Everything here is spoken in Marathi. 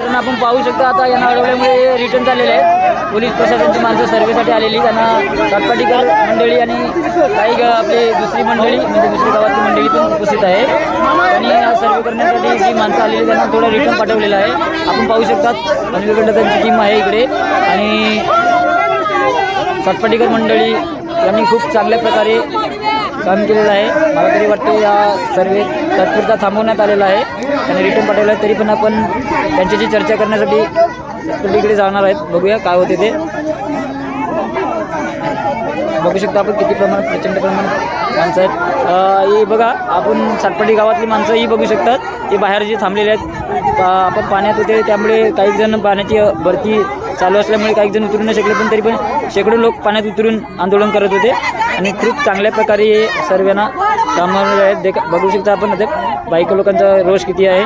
तर आपण पाहू शकतो आता यांना अडवल्यामुळे रिटर्न झालेले आहेत. पोलीस प्रशासनची माणसं सर्वेसाठी आलेली. त्यांना सातपाटीकर मंडळी आणि काही आपली दुसरी मंडळी म्हणजे दुसरी गावातली मंडळी पण उपस्थित आहे. आणि सर्वे करण्यासाठी जी माणसं आलेली त्यांना थोडं रिटर्न पाठवलेलं आहे. आपण पाहू शकतात अनिलकडं त्यांची टीम आहे इकडे. आणि सातपाटीकर मंडळी यांनी खूप चांगल्या प्रकारे काम केलेलं आहे. मला तरी वाटते या सर्वे तात्पुरता थांबवण्यात आलेला आहे. त्यांनी रिटर्न पाठवलं आहे तरी पण आपण त्यांच्याशी चर्चा करण्यासाठी तिकडे जाणार आहेत. बघूया काय होते ते. बघू शकता आपण किती प्रमाणात प्रचंड प्रमाणात माणसं आहेत. हे ही बघा आपण सातपाटी गावातली माणसं ही बघू शकतात. हे बाहेर जे थांबलेले आहेत. आपण पाण्यात होते त्यामुळे काही जण पाण्याची भरती चालू असल्यामुळे काही जण उतरू न शकले पण तरी पण शेकडो लोक पाण्यात उतरून आंदोलन करत होते. आणि खूप चांगल्या प्रकारे हे सर्वांना कामावर आहेत देख बघू शकता आपण. आता बाईक लोकांचा रोष किती आहे?